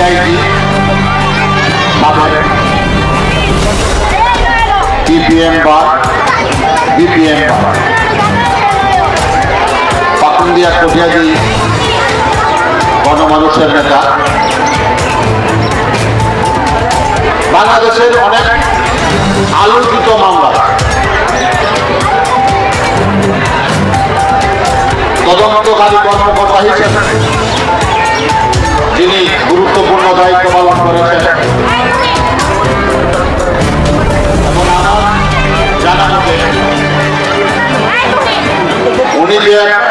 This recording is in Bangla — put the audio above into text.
সাবেক সিপিএম বা বিপিএম বা পাকুন্দিয়া কটিয়াদি গণমানুষের নেতা বাংলাদেশের অনেক আলোচিত মামলা। তদন্তকারী কর্মকর্তা হিসেবে Bíblia